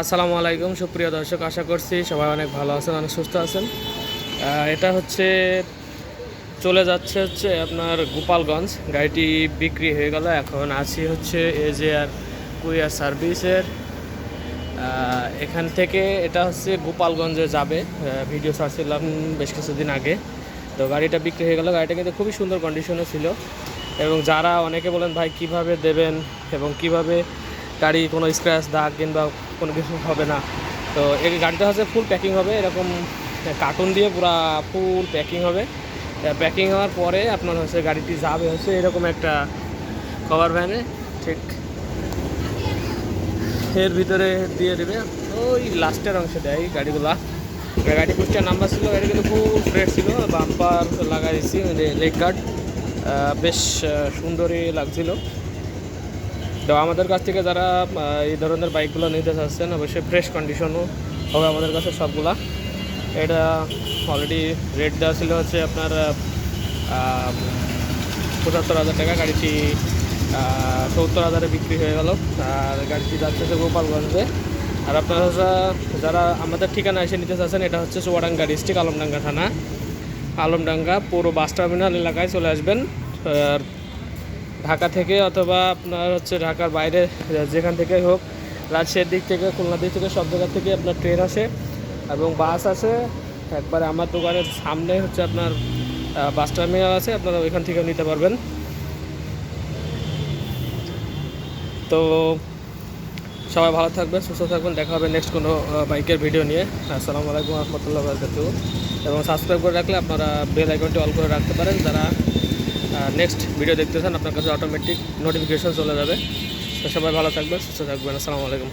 আসসালামু আলাইকুম, সুপ্রিয় দর্শক, আশা করছি সবাই অনেক ভালো আছেন, অনেক সুস্থ আছেন। এটা হচ্ছে, চলে যাচ্ছে হচ্ছে আপনার গোপালগঞ্জ। গাড়িটি বিক্রি হয়ে গেল, এখন আছি হচ্ছে এজে আর কুরিয়ার সার্ভিসের। এখান থেকে এটা হচ্ছে গোপালগঞ্জে যাবে। ভিডিও ছাড়ছিলাম বেশ কিছুদিন আগে। তো গাড়িটা বিক্রি হয়ে গেল, গাড়িটা কিন্তু খুবই সুন্দর কন্ডিশনে ছিল। এবং যারা অনেকে বলেন, ভাই, কীভাবে দেবেন? এবং কীভাবে গাড়ি কোনো স্ক্র্যাচ দাগ কিংবা কোনো কিছু হবে না। তো এই গাড়িটা হচ্ছে ফুল প্যাকিং হবে, এরকম কার্টুন দিয়ে পুরা ফুল প্যাকিং হবে। প্যাকিং হওয়ার পরে আপনার হচ্ছে গাড়িটি যাবে হচ্ছে এরকম একটা কভার ভ্যানে ঠিক। এর ভিতরে দিয়ে দেবে। ওই লাস্টের অংশে দেয় গাড়িগুলা। গাড়ি কুষ্টিয়ার নাম্বার ছিল গাড়ি কিন্তু খুব ফ্রেশ ছিল বাম্পার লাগাইছি লেগ গার্ড বেশ সুন্দরই লাগছিল। তো আমাদের কাছ থেকে যারা এই ধরনের বাইকগুলো নিতে চাচ্ছেন, অবশ্যই ফ্রেশ কন্ডিশনও হবে আমাদের কাছে সবগুলা। এটা অলরেডি রেট দেওয়া ছিল হচ্ছে আপনার পঁচাত্তর হাজার টাকা। গাড়িটি সত্তর হাজারে বিক্রি হয়ে গেল। আর গাড়িটি যাচ্ছে হচ্ছে গোপালগঞ্জে। আর আপনারা যারা আমাদের ঠিকানা এসে নিতে চাচ্ছেন, এটা হচ্ছে চুয়াডাঙ্গা ডিস্ট্রিক্ট, আলমডাঙ্গা থানা। আলমডাঙ্গা পুরো বাস টার্মিনাল এলাকায় চলে আসবেন। আর ঢাকা থেকে অথবা আপনার হচ্ছে ঢাকার বাইরে, যেখান থেকে হোক, রাজশাহীর দিক থেকে, খুলনার দিক থেকে, সব জায়গা থেকে আপনার ট্রেন আসে এবং বাস আসে। একবারে আমার দোকানের সামনে হচ্ছে আপনার বাস টার্মিনাল আছে, আপনারা ওইখান থেকেও নিতে পারবেন। তো সবাই ভালো থাকবেন, সুস্থ থাকবেন, দেখা হবে নেক্সট কোনো বাইকের ভিডিও নিয়ে। আসসালামু আলাইকুম রহমতুল্লাহ বরকাত এবং সাবস্ক্রাইব করে রাখলে আপনারা বেল আইকনটি অল করে রাখতে পারেন, যারা নেক্সট ভিডিও দেখতে চান আপনার কাছে অটোমেটিক নোটিফিকেশন চলে যাবে। তো সবাই ভালো থাকবেন, সুস্থ থাকবেন। আসসালামু আলাইকুম।